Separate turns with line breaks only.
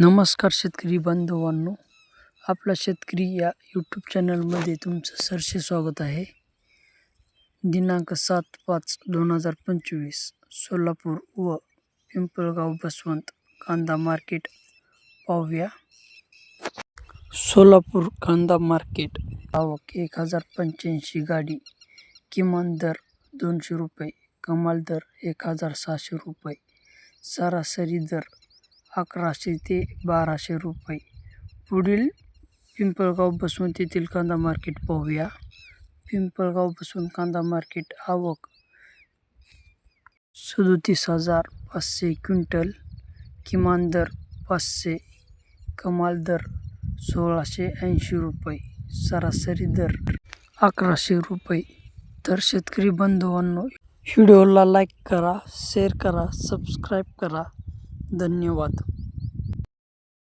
नमस्कार शेतकरी बांधवांनो आपला शेतकरी या यूट्यूब चॅनलमध्ये तुमचं सरसे स्वागत आहे. दिनांक सात पाच दोन हजार पंचवीस सोलापूर व पिंपळगाव बसवंत कांदा मार्केट पाहूया. सोलापूर कांदा मार्केट आवक एक हजार पंच्याऐंशी गाडी किमान दर दोनशे रुपये कमाल दर एक हजार सहाशे रुपये सरासरी दर अकराशे ते बाराशे रुपये. पुढील पिंपळगाव बसून तेथील कांदा मार्केट पाहूया. पिंपळगाव बसून कांदा मार्केट आवक सदोतीस हजार पाचशे क्विंटल किमान दर पाचशे कमाल दर सोळाशे ऐंशी रुपये सरासरी दर अकराशे रुपये. तर शेतकरी बंधुवांनो व्हिडिओला लाईक करा शेअर करा सबस्क्राईब करा. धन्यवाद.